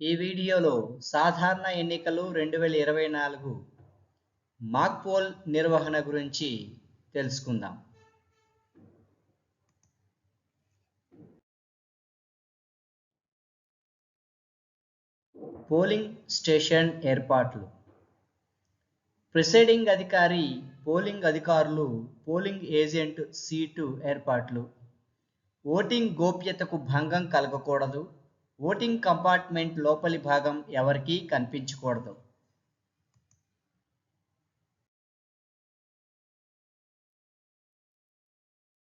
ఈ వీడియోలో సాధారణ ఎన్నికలు రెండు వేల ఇరవై నాలుగు మాక్ పోల్ నిర్వహణ గురించి తెలుసుకుందాం. పోలింగ్ స్టేషన్ ఏర్పాట్లు. ప్రిసైడింగ్ అధికారి పోలింగ్ అధికారులు పోలింగ్ ఏజెంట్ సీటు ఏర్పాట్లు. ఓటింగ్ గోప్యతకు భంగం కలగకూడదు. ఓటింగ్ కంపార్ట్మెంట్ లోపలి భాగం ఎవరికీ కనిపించకూడదు.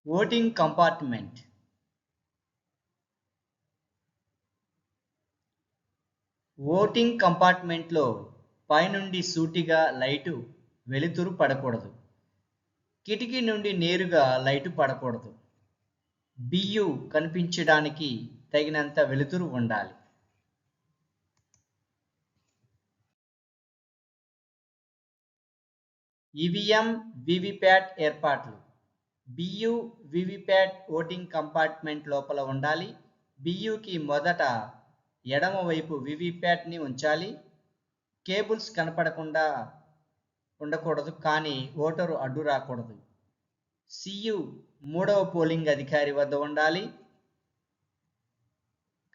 Voting compartment. ఓటింగ్ కంపార్ట్మెంట్లో పైనుండి సూటిగా లైటు వెలుతురు పడకూడదు. కిటికీ నుండి నేరుగా లైటు పడకూడదు. బియ్యు కనిపించడానికి తగినంత వెలుతురు ఉండాలి. ఈవీఎం వివిప్యాట్ ఏర్పాట్లు. బియు వివిప్యాట్ ఓటింగ్ కంపార్ట్మెంట్ లోపల ఉండాలి. బియుకి మొదట ఎడమవైపు వివిప్యాట్ని ఉంచాలి. కేబుల్స్ కనపడకుండా ఉండకూడదు కానీ ఓటరు అడ్డు రాకూడదు. సియు మూడవ పోలింగ్ అధికారి వద్ద ఉండాలి.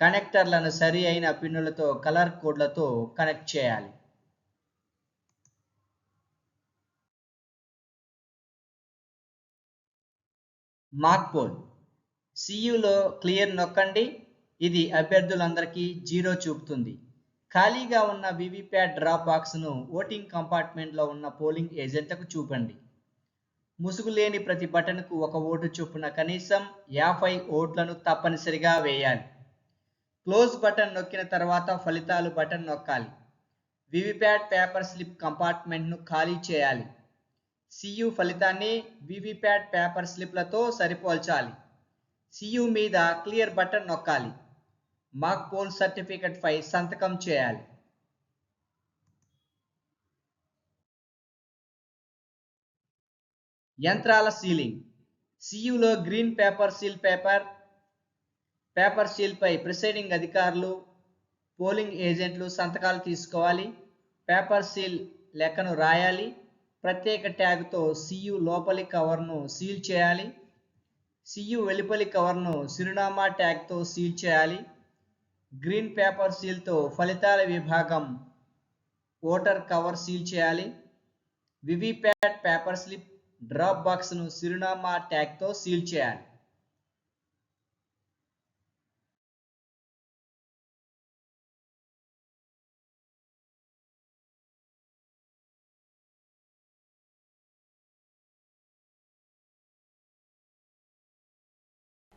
కనెక్టర్లను సరి అయిన పిన్నులతో కలర్ కోడ్లతో కనెక్ట్ చేయాలి. Mock poll. సియులో క్లియర్ నొక్కండి. ఇది అభ్యర్థులందరికీ జీరో చూపుతుంది. ఖాళీగా ఉన్న వివిప్యాట్ డ్రాప్ బాక్స్ను ఓటింగ్ కంపార్ట్మెంట్లో ఉన్న పోలింగ్ ఏజెంట్లకు చూపండి. ముసుగు లేని ప్రతి బటన్కు ఒక ఓటు చొప్పున కనీసం యాభై ఓట్లను తప్పనిసరిగా వేయాలి. క్లోజ్ బటన్ నొక్కిన తర్వాత ఫలితాలు బటన్ నొక్కాలి. వివిప్యాట్ పేపర్ స్లిప్ కంపార్ట్మెంట్ను ఖాళీ చేయాలి. సియు ఫలితాన్ని వివిప్యాట్ పేపర్ స్లిప్లతో సరిపోల్చాలి. సియు మీద క్లియర్ బటన్ నొక్కాలి. మాక్ పోల్ సర్టిఫికెట్ పై సంతకం చేయాలి. యంత్రాల sealing. సియులో green paper seal paper paper సీల్పై presiding అధికారులు పోలింగ్ ఏజెంట్లు సంతకాలు తీసుకోవాలి. పేపర్ సీల్ లెక్కను రాయాలి. ప్రత్యేక ట్యాగ్తో సియు లోపలి కవర్ను సీల్ చేయాలి. సియు వెలుపలి కవర్ను చిరునామా ట్యాగ్తో సీల్ చేయాలి. గ్రీన్ పేపర్ సీల్తో ఫలితాల విభాగం ఓటర్ కవర్ సీల్ చేయాలి. వివిప్యాట్ పేపర్ స్లిప్ డ్రాప్ బాక్స్ను చిరునామా ట్యాగ్తో సీల్ చేయాలి.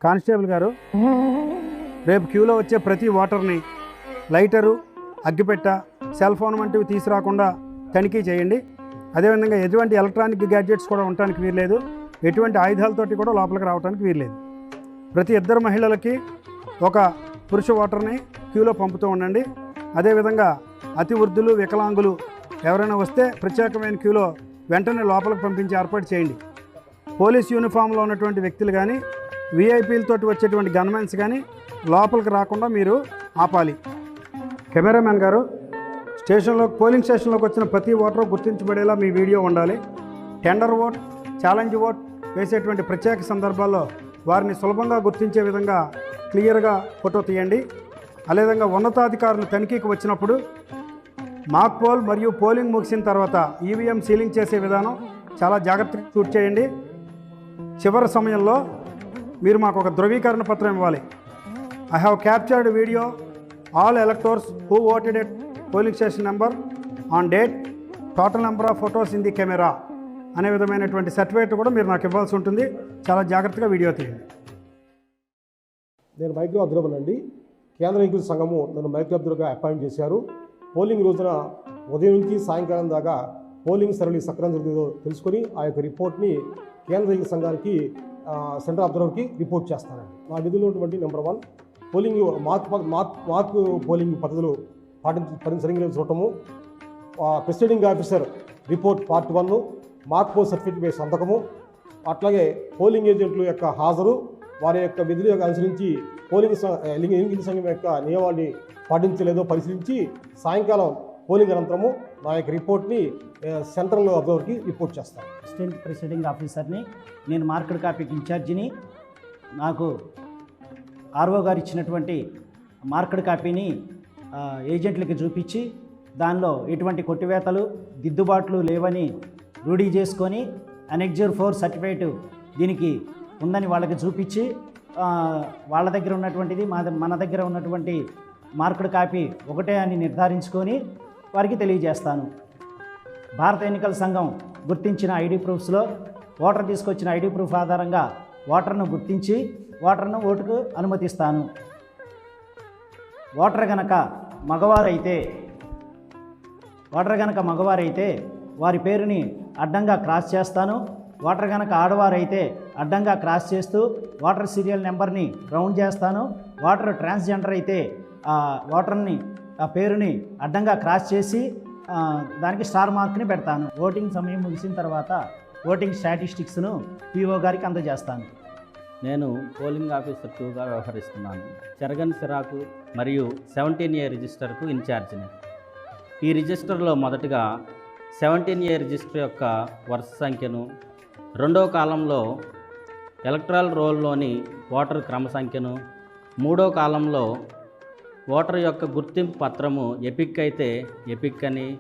కానిస్టేబుల్ గారు రేపు క్యూలో వచ్చే ప్రతి ఓటర్ని లైటరు అగ్గిపెట్ట సెల్ ఫోన్ వంటివి తీసుకురాకుండా తనిఖీ చేయండి. అదేవిధంగా ఎటువంటి ఎలక్ట్రానిక్ గ్యాడ్జెట్స్ కూడా ఉండటానికి వీల్లేదు. ఎటువంటి ఆయుధాలతోటి కూడా లోపలికి రావడానికి వీల్లేదు. ప్రతి ఇద్దరు మహిళలకి ఒక పురుష ఓటర్ని క్యూలో పంపుతూ ఉండండి. అదేవిధంగా అతి వృద్ధులు వికలాంగులు ఎవరైనా వస్తే ప్రత్యేకమైన క్యూలో వెంటనే లోపలికి పంపించి ఏర్పాటు చేయండి. పోలీస్ యూనిఫామ్లో ఉన్నటువంటి వ్యక్తులు కానీ విఐపీలతో వచ్చేటువంటి గన్మెన్స్ కానీ లోపలికి రాకుండా మీరు ఆపాలి. కెమెరామెన్ గారు స్టేషన్లో పోలింగ్ స్టేషన్లోకి వచ్చిన ప్రతి ఓటరు గుర్తించబడేలా మీ వీడియో ఉండాలి. టెండర్ ఓట్ ఛాలెంజ్ ఓట్ వేసేటువంటి ప్రత్యేక సందర్భాల్లో వారిని సులభంగా గుర్తించే విధంగా క్లియర్గా ఫోటో తీయండి. అదేవిధంగా ఉన్నతాధికారులు తనిఖీకి వచ్చినప్పుడు మాక్ పోల్ మరియు పోలింగ్ ముగిసిన తర్వాత ఈవీఎం సీలింగ్ చేసే విధానం చాలా జాగ్రత్తగా షూట్ చేయండి. చివరి సమయంలో మీరు మాకు ఒక ధృవీకరణ పత్రం ఇవ్వాలి. I have captured video all electors who voted at polling station number on date total number of photos in the camera అనే విధమైనటువంటి సర్టిఫికేట్ కూడా మీరు నాకు ఇవ్వాల్సి ఉంటుంది. చాలా జాగ్రత్తగా వీడియో తీయండి. నేను మైక్రో అబ్జర్వర్ అండి కేంద్ర ఎన్నికల సంఘము నన్ను మైక్రో అబ్జర్వర్గా అపాయింట్ చేశారు. పోలింగ్ రోజున ఉదయం నుంచి సాయంకాలం దాకా పోలింగ్ సరళి సక్రమం తెలుసుకొని ఆ యొక్క రిపోర్ట్ని కేంద్ర ఎన్నికల సంఘానికి సెంట్రల్ అబ్జర్వర్కి రిపోర్ట్ చేస్తానండి. నా విధులు ఉన్నటువంటి number one polling mock mock mock polling పద్ధతులు పాటించి పాటించడం చూడటము. Presiding officer report part one mock poll certificate మీద సంతకము. అట్లాగే పోలింగ్ ఏజెంట్ల యొక్క హాజరు వారి యొక్క విధులు యొక్క అనుసరించి పోలింగ్ ఎన్నికల సంఘం యొక్క నియమాన్ని పాటించలేదో పరిశీలించి సాయంకాలం పోలింగ్ అనంతరము నా యొక్క రిపోర్ట్ని సెంట్రల్ అబ్జర్వర్కి రిపోర్ట్ చేస్తాను. అసిస్టెంట్ ప్రిసైడింగ్ ఆఫీసర్ని నేను మార్కెట్ కాపీకి ఇన్ఛార్జిని నాకు ఆర్ఓ గారు ఇచ్చినటువంటి మార్కెట్ కాపీని ఏజెంట్లకి చూపించి దానిలో ఎటువంటి కొట్టివేతలు దిద్దుబాట్లు లేవని రూఢీ చేసుకొని అనెక్జర్ ఫోర్ సర్టిఫికేట్ దీనికి ఉందని వాళ్ళకి చూపించి వాళ్ళ దగ్గర ఉన్నటువంటిది మా మన దగ్గర ఉన్నటువంటి మార్కెట్ కాపీ ఒకటే అని నిర్ధారించుకొని వారికి తెలియజేస్తాను. భారత ఎన్నికల సంఘం గుర్తించిన ఐడి ప్రూఫ్స్లో ఓటర్ తీసుకొచ్చిన ఐడి ప్రూఫ్ ఆధారంగా ఓటర్ను గుర్తించి ఓటర్ను ఓటుకు అనుమతిస్తాను. ఓటర్ గనక మగవారైతే ఓటర్ గనక మగవారైతే వారి పేరుని అడ్డంగా క్రాస్ చేస్తాను. ఓటర్ గనక ఆడవారైతే అడ్డంగా క్రాస్ చేస్తూ ఓటర్ సీరియల్ నెంబర్ని రౌండ్ చేస్తాను. ఓటర్ ట్రాన్స్జెండర్ అయితే ఓటర్ని ఆ పేరుని అడ్డంగా క్రాస్ చేసి దానికి స్టార్ మార్క్ని పెడతాను. ఓటింగ్ సమయం ముగిసిన తర్వాత ఓటింగ్ స్టాటిస్టిక్స్ను పీఓ గారికి అందజేస్తాను. నేను పోలింగ్ ఆఫీసర్ టూగా వ్యవహరిస్తున్నాను. చెరగని సిరాకు మరియు సెవెంటీన్ ఏ రిజిస్టర్కు ఇన్ఛార్జిని. ఈ రిజిస్టర్లో మొదటగా సెవెంటీన్ ఏ రిజిస్టర్ యొక్క వరుస సంఖ్యను రెండో కాలంలో ఎలక్ట్రల్ రోల్లోని ఓటర్ క్రమ సంఖ్యను మూడో కాలంలో ఓటర్ యొక్క గుర్తింపు పత్రము ఎపిక్ అయితే ఎపిక్ అని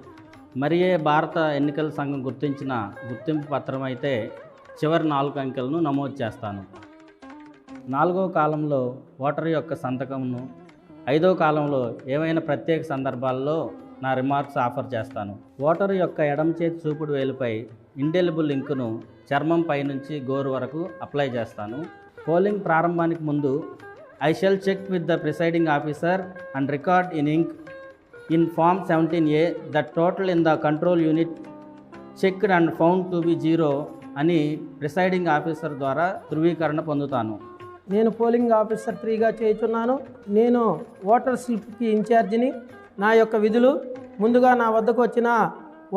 మరియే భారత ఎన్నికల సంఘం గుర్తించిన గుర్తింపు పత్రం అయితే చివరి నాలుగు అంకెలను నమోదు చేస్తాను. నాలుగో కాలంలో ఓటర్ యొక్క సంతకమును ఐదో కాలంలో ఏవైనా ప్రత్యేక సందర్భాల్లో నా రిమార్క్స్ ఆఫర్ చేస్తాను. ఓటర్ యొక్క ఎడమ చేతి చూపుడు వేలుపై ఇండెలిబుల్ లింకును చర్మం పైనుంచి గోరు వరకు అప్లై చేస్తాను. పోలింగ్ ప్రారంభానికి ముందు I shall check with the presiding officer and record in ink in form seventeen A the total in the control unit checked and found to be zero అని ప్రిసైడింగ్ ఆఫీసర్ ద్వారా ధృవీకరణ పొందుతాను. నేను polling officer త్రీగా చేయుచున్నాను. నేను voter స్లిప్కి ఇన్ఛార్జిని నా యొక్క విధులు ముందుగా నా వద్దకు వచ్చిన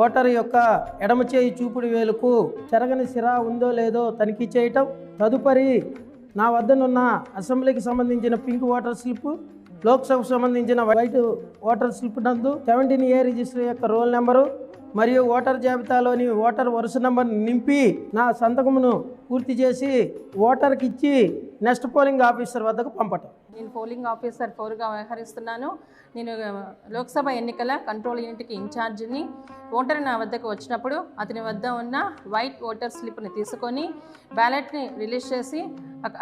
ఓటర్ యొక్క ఎడమ చేయి చూపుడు వేలుకు చెరగని సిరా ఉందో లేదో తనిఖీ చేయటం తదుపరి నా వద్దనున్న అసెంబ్లీకి సంబంధించిన పింక్ ఓటర్ స్లిప్ లోక్సభకు సంబంధించిన వైట్ ఓటర్ స్లిప్ నందు సెవెంటీన్ ఏ రిజిస్టర్ యొక్క రోల్ నెంబరు మరియు ఓటర్ జాబితాలోని ఓటర్ వరుస నెంబర్ నింపి నా సంతకమును పూర్తి చేసి ఓటర్కి ఇచ్చి నెక్స్ట్ పోలింగ్ ఆఫీసర్ వద్దకు పంపటం. నేను పోలింగ్ ఆఫీసర్ ఫోర్గా వ్యవహరిస్తున్నాను. నేను లోక్సభ ఎన్నికల కంట్రోల్ యూనిట్కి ఇన్ఛార్జిని. ఓటర్ నా వద్దకు వచ్చినప్పుడు అతని వద్ద ఉన్న వైట్ ఓటర్ స్లిప్ని తీసుకొని బ్యాలెట్ని రిలీజ్ చేసి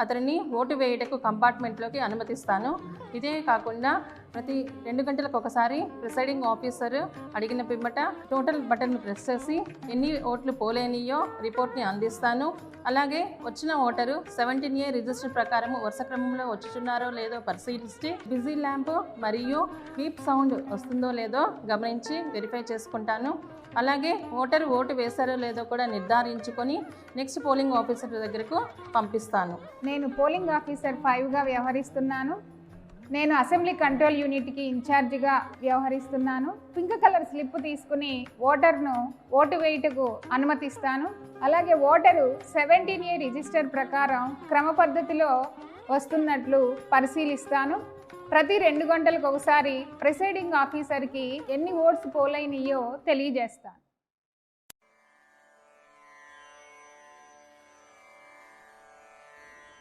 అతనిని ఓటు వేయుటకు కంపార్ట్మెంట్లోకి అనుమతిస్తాను. ఇదే కాకుండా ప్రతి రెండు గంటలకు ఒకసారి ప్రిసైడింగ్ ఆఫీసర్ అడిగిన పిమ్మట టోటల్ బటన్ ప్రెస్ చేసి ఎన్ని ఓట్లు పోలేనియో రిపోర్ట్ని అందిస్తాను. అలాగే వచ్చిన ఓటరు సెవెంటీన్ ఏ రిజిస్టర్ ప్రకారం వరుస క్రమంలో వచ్చుచున్నారో లేదో పరిశీలిస్తే బిజీ ల్యాంప్ మరియు బీప్ సౌండ్ వస్తుందో లేదో గమనించి వెరిఫై చేసుకుంటాను. అలాగే ఓటర్ ఓటు వేశారో లేదో కూడా నిర్ధారించుకొని నెక్స్ట్ పోలింగ్ ఆఫీసర్ దగ్గరకు పంపిస్తాను. నేను పోలింగ్ ఆఫీసర్ ఫైవ్గా వ్యవహరిస్తున్నాను. నేను అసెంబ్లీ కంట్రోల్ యూనిట్కి ఇన్ఛార్జిగా వ్యవహరిస్తున్నాను. పింక్ కలర్ స్లిప్ తీసుకుని ఓటర్ను ఓటు వేయుటకు అనుమతిస్తాను. అలాగే ఓటరు సెవెంటీన్ ఏ రిజిస్టర్ ప్రకారం క్రమ పద్ధతిలో వస్తున్నట్లు పరిశీలిస్తాను. ప్రతి రెండు గంటలకు ఒకసారి ప్రిసైడింగ్ ఆఫీసర్కి ఎన్ని ఓట్స్ పోలైనయో తెలియజేస్తాను.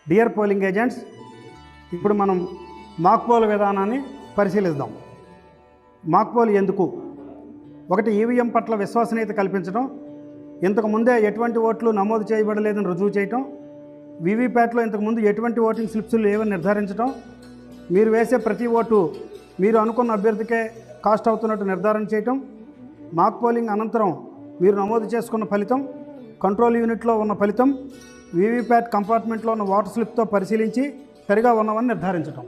డియర్ పోలింగ్ ఏజెంట్స్ ఇప్పుడు మనం మాక్ పోల్ విధానాన్ని పరిశీలిద్దాం. మాక్ పోల్ ఎందుకు? ఒకటి ఈవీఎం పట్ల విశ్వసనీయత కల్పించడం ఇంతకు ముందే ఎటువంటి ఓట్లు నమోదు చేయబడలేదని రుజువు చేయటం వీవీప్యాట్లో ఇంతకుముందు ఎటువంటి ఓటింగ్ స్లిప్స్ లేవని నిర్ధారించడం మీరు వేసే ప్రతి ఓటు మీరు అనుకున్న అభ్యర్థికే కాస్ట్ అవుతున్నట్టు నిర్ధారణ చేయటం మాక్ పోలింగ్ అనంతరం మీరు నమోదు చేసుకున్న ఫలితం కంట్రోల్ యూనిట్లో ఉన్న ఫలితం వీవీప్యాట్ కంపార్ట్మెంట్లో ఉన్న వాటర్ స్లిప్తో పరిశీలించి సరిగా ఉన్నవని నిర్ధారించడం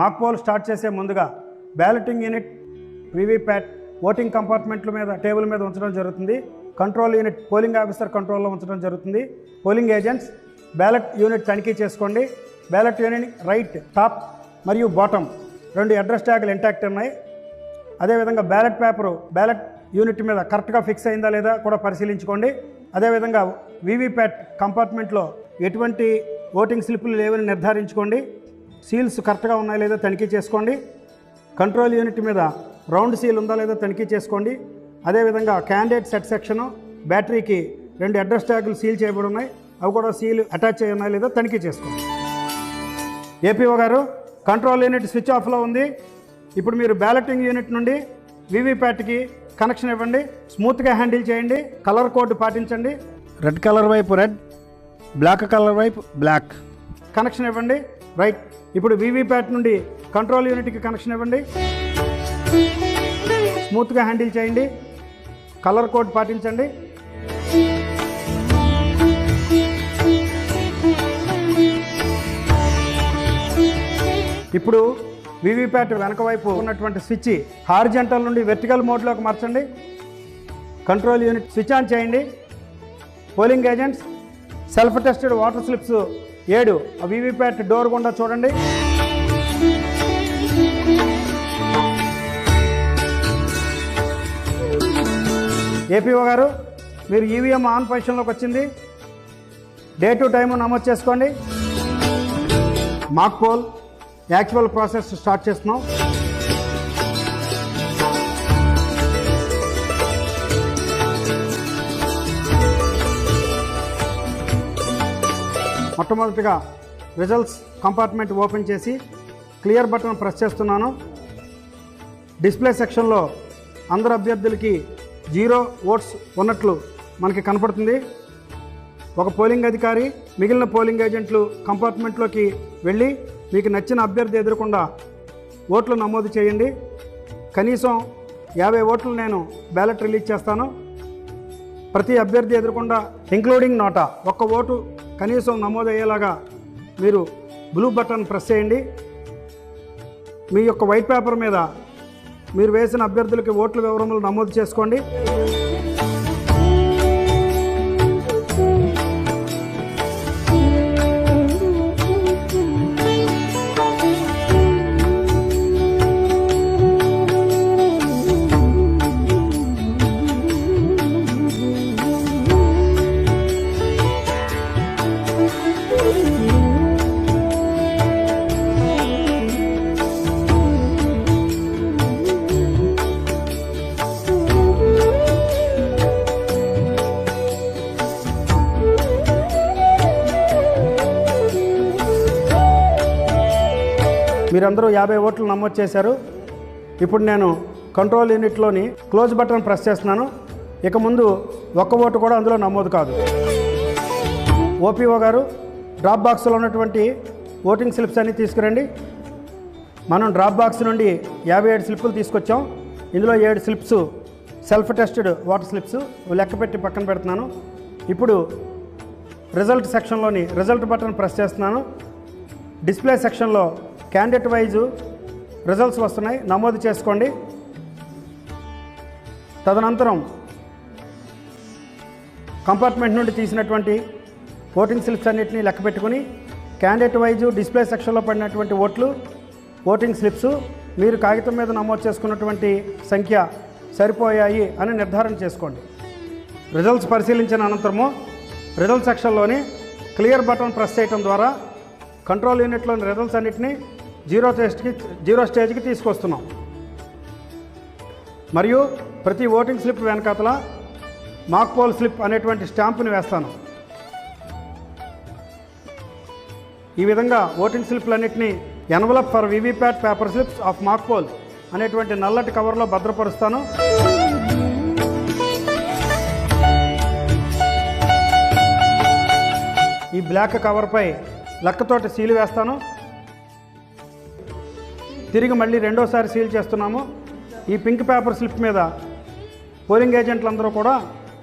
మాక్ పోల్ స్టార్ట్ చేసే ముందుగా బ్యాలెటింగ్ యూనిట్ వీవీప్యాట్ ఓటింగ్ కంపార్ట్మెంట్ల మీద టేబుల్ మీద ఉంచడం జరుగుతుంది. కంట్రోల్ యూనిట్ పోలింగ్ ఆఫీసర్ కంట్రోల్లో ఉంచడం జరుగుతుంది. పోలింగ్ ఏజెంట్స్ బ్యాలెట్ యూనిట్ తనిఖీ చేసుకోండి. బ్యాలెట్ యూనిట్ రైట్ టాప్ మరియు బాటమ్ రెండు అడ్రస్ ట్యాగులు ఇంటాక్ట్ ఉన్నాయి. అదేవిధంగా బ్యాలెట్ పేపరు బ్యాలెట్ యూనిట్ మీద కరెక్ట్గా ఫిక్స్ అయిందా లేదా కూడా పరిశీలించుకోండి. అదేవిధంగా వీవీప్యాట్ కంపార్ట్మెంట్లో ఎటువంటి ఓటింగ్ స్లిప్లు లేవని నిర్ధారించుకోండి. సీల్స్ కరెక్ట్గా ఉన్నాయా లేదా తనిఖీ చేసుకోండి. కంట్రోల్ యూనిట్ మీద రౌండ్ సీల్ ఉందా లేదో తనిఖీ చేసుకోండి. అదేవిధంగా క్యాండిడేట్ సెట్ సెక్షను బ్యాటరీకి రెండు అడ్రస్ ట్యాగులు సీల్ చేయబడి ఉన్నాయి. అవి కూడా సీలు అటాచ్ అయి ఉన్నాయో లేదో తనిఖీ చేసుకోండి. ఏపీఓ గారు కంట్రోల్ యూనిట్ స్విచ్ ఆఫ్లో ఉంది. ఇప్పుడు మీరు బ్యాలెటింగ్ యూనిట్ నుండి వీవీప్యాట్కి కనెక్షన్ ఇవ్వండి. స్మూత్గా హ్యాండిల్ చేయండి. కలర్ కోడ్ పాటించండి. రెడ్ కలర్ వైపు రెడ్ బ్లాక్ కలర్ వైపు బ్లాక్. కనెక్షన్ ఇవ్వండి. రైట్. ఇప్పుడు వీవీప్యాట్ నుండి కంట్రోల్ యూనిట్కి కనెక్షన్ ఇవ్వండి. స్మూత్గా హ్యాండిల్ చేయండి. కలర్ కోడ్ పాటించండి. ఇప్పుడు వీవీప్యాట్ వెనక వైపు ఉన్నటువంటి స్విచ్ హార్జెంటల్ నుండి వెర్టికల్ మోడ్లోకి మార్చండి. కంట్రోల్ యూనిట్ స్విచ్ ఆన్ చేయండి. Polling agents self tested voter slips ఏడు. ఆ వీవీప్యాట్ డోర్ గుండా చూడండి. ఏపీఓ గారు మీరు ఈవీఎం ఆన్ పొజిషన్లోకి వచ్చింది. డే టు టైము నమోదు చేసుకోండి. Mock poll actual process start చేస్తున్నాం. మొట్టమొదటిగా రిజల్ట్స్ కంపార్ట్మెంట్ ఓపెన్ చేసి క్లియర్ బటన్ ప్రెస్ చేస్తున్నాను. డిస్ప్లే సెక్షన్లో అందరు అభ్యర్థులకి జీరో ఓట్స్ ఉన్నట్లు మనకి కనపడుతుంది. ఒక పోలింగ్ అధికారి మిగిలిన పోలింగ్ ఏజెంట్లు కంపార్ట్మెంట్లోకి వెళ్ళి మీకు నచ్చిన అభ్యర్థి ఎదురకుండా ఓట్లు నమోదు చేయండి. కనీసం యాభై ఓట్లు నేను బ్యాలెట్ రిలీజ్ చేస్తాను. ప్రతి అభ్యర్థి ఎదురకుండా ఇంక్లూడింగ్ నోటా ఒక్క ఓటు కనీసం నమోదయ్యేలాగా మీరు బ్లూ బటన్ ప్రెస్ చేయండి. మీ యొక్క వైట్ పేపర్ మీద మీరు వేసిన అభ్యర్థులకి ఓట్ల వివరములు నమోదు చేసుకోండి. మీరందరూ యాభై ఓట్లు నమోదు చేశారు. ఇప్పుడు నేను కంట్రోల్ యూనిట్లోని క్లోజ్ బటన్ ప్రెస్ చేస్తున్నాను. ఇక ముందు ఒక్క ఓటు కూడా అందులో నమోదు కాదు. ఓపీఓ గారు డ్రాప్ బాక్స్లో ఉన్నటువంటి ఓటింగ్ స్లిప్స్ అన్నీ తీసుకురండి. మనం డ్రాప్ బాక్స్ నుండి యాభై ఏడు స్లిప్పులు తీసుకొచ్చాం. ఇందులో ఏడు slips self tested voter slips లెక్క పెట్టి పక్కన పెడుతున్నాను. ఇప్పుడు రిజల్ట్ సెక్షన్లోని రిజల్ట్ బటన్ ప్రెస్ చేస్తున్నాను. డిస్ప్లే సెక్షన్లో క్యాండిడేట్ వైజు రిజల్ట్స్ వస్తున్నాయి. నమోదు చేసుకోండి. తదనంతరం కంపార్ట్మెంట్ నుండి తీసినటువంటి ఓటింగ్ స్లిప్స్ అన్నింటినీ లెక్క పెట్టుకుని క్యాండిడేట్ వైజు డిస్ప్లే సెక్షన్లో పడినటువంటి ఓట్లు ఓటింగ్ స్లిప్స్ మీరు కాగితం మీద నమోదు చేసుకున్నటువంటి సంఖ్య సరిపోయాయి అని నిర్ధారణ చేసుకోండి. రిజల్ట్స్ పరిశీలించిన అనంతరము రిజల్ట్ సెక్షన్లోని క్లియర్ బటన్ ప్రెస్ చేయడం ద్వారా కంట్రోల్ యూనిట్లోని రిజల్ట్స్ అన్నింటినీ జీరో టెస్ట్కి జీరో స్టేజ్కి తీసుకొస్తున్నాం. మరియు ప్రతి ఓటింగ్ స్లిప్ వెనకాతల మాక్ పోల్ స్లిప్ అనేటువంటి స్టాంపుని వేస్తాను. ఈ విధంగా voting స్లిప్లన్నింటినీ envelope for VVPAT paper slips of mock poll అనేటువంటి నల్లటి కవర్లో భద్రపరుస్తాను. ఈ బ్లాక్ కవర్పై లక్కతోటి సీలు వేస్తాను. తిరిగి మళ్ళీ రెండోసారి సీల్ చేస్తున్నాము. ఈ పింక్ పేపర్ స్లిప్ మీద పోలింగ్ ఏజెంట్లందరూ కూడా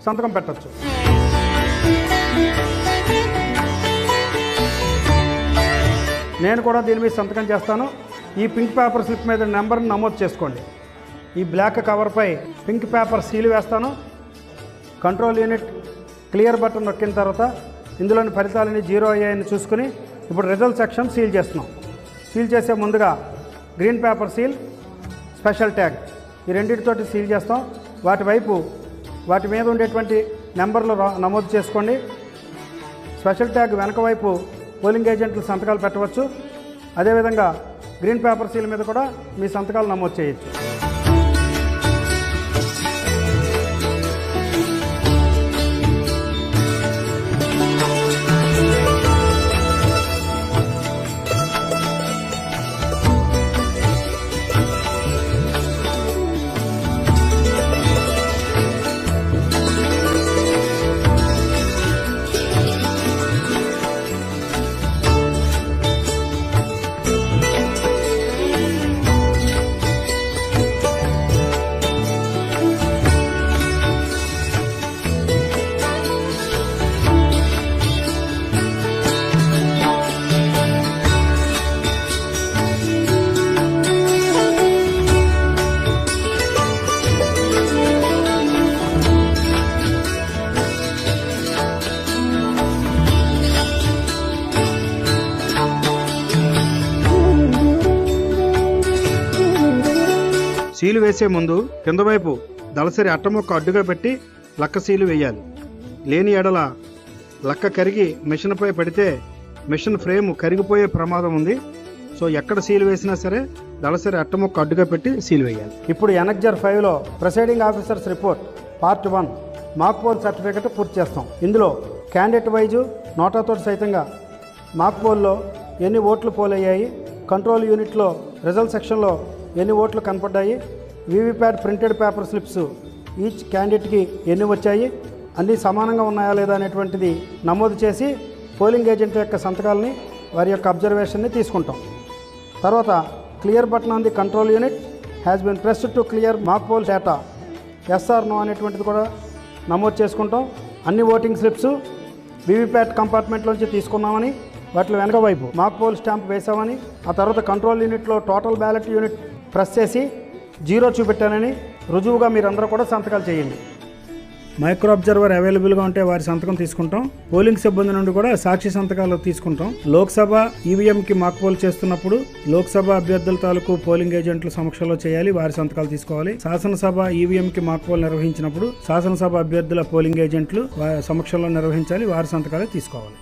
సంతకం పెట్టచ్చు. నేను కూడా దీని మీద సంతకం చేస్తాను. ఈ పింక్ పేపర్ స్లిప్ మీద నెంబర్ని నమోదు చేసుకోండి. ఈ బ్లాక్ కవర్పై పింక్ పేపర్ సీల్ వేస్తాను. కంట్రోల్ యూనిట్ క్లియర్ బటన్ నొక్కిన తర్వాత ఇందులోని ఫలితాలని జీరో అయ్యాయని చూసుకుని ఇప్పుడు రిజల్ట్ సెక్షన్ సీల్ చేస్తున్నాం. సీల్ చేసే ముందుగా green paper seal special tag. ఈ రెండింటితోటి సీల్ చేస్తాం. వాటి వైపు వాటి మీద ఉండేటువంటి నెంబర్లు నమోదు చేసుకోండి. స్పెషల్ ట్యాగ్ వెనక వైపు పోలింగ్ ఏజెంట్లు సంతకాలు పెట్టవచ్చు. అదేవిధంగా గ్రీన్ పేపర్ సీల్ మీద కూడా మీ సంతకాలు నమోదు చేయొచ్చు. సీలు వేసే ముందు కింద వైపు దళసరి అట్టముక్క అడ్డుగా పెట్టి లక్క సీలు వేయాలి. లేని ఎడల లక్క కరిగి మిషన్పై పడితే మిషన్ ఫ్రేమ్ కరిగిపోయే ప్రమాదం ఉంది. సో ఎక్కడ సీలు వేసినా సరే దళసరి అట్టముక్క అడ్డుగా పెట్టి సీలు వేయాలి. ఇప్పుడు ఎనక్జర్ ఫైవ్లో presiding officers report part one mock poll certificate పూర్తి చేస్తాం. ఇందులో క్యాండిడేట్ వైజు నోటాతో సైతంగా మాక్ పోల్లో ఎన్ని ఓట్లు పోలయ్యాయి కంట్రోల్ యూనిట్లో రిజల్ట్ సెక్షన్లో ఎన్ని ఓట్లు కనపడ్డాయి? VVPAT printed paper slips each క్యాండిడేట్కి ఎన్ని వచ్చాయి? అన్నీ సమానంగా ఉన్నాయా లేదా అనేటువంటిది నమోదు చేసి పోలింగ్ ఏజెంట్ యొక్క సంతకాలని వారి యొక్క అబ్జర్వేషన్ని తీసుకుంటాం. తర్వాత clear button on the control unit has been press to clear mock poll data. SR no అనేటువంటిది కూడా నమోదు చేసుకుంటాం. అన్ని ఓటింగ్ స్లిప్స్ వీవీప్యాట్ కంపార్ట్మెంట్లోంచి తీసుకున్నామని వాటిలో వెనక వైపు మాక్ పోల్ స్టాంప్ వేసామని ఆ తర్వాత కంట్రోల్ యూనిట్లో టోటల్ బ్యాలెట్ యూనిట్ ప్రెస్ చేసి జీరో చూపెట్టానని రుజువుగా మీరందరూ కూడా సంతకాలు చేయండి. మైక్రో అబ్జర్వర్ అవైలబుల్గా ఉంటే వారి సంతకం తీసుకుంటాం. పోలింగ్ సిబ్బంది నుండి కూడా సాక్షి సంతకాలు తీసుకుంటాం. లోక్సభ ఈవీఎంకి మాక్ పోల్ చేస్తున్నప్పుడు లోక్సభ అభ్యర్థుల తాలూకు పోలింగ్ ఏజెంట్ల సమక్షంలో చేయాలి వారి సంతకాలు తీసుకోవాలి. శాసనసభ ఈవీఎంకి మాక్ పోల్ నిర్వహించినప్పుడు శాసనసభ అభ్యర్థుల పోలింగ్ ఏజెంట్లు సమక్షంలో నిర్వహించాలి వారి సంతకాలు తీసుకోవాలి.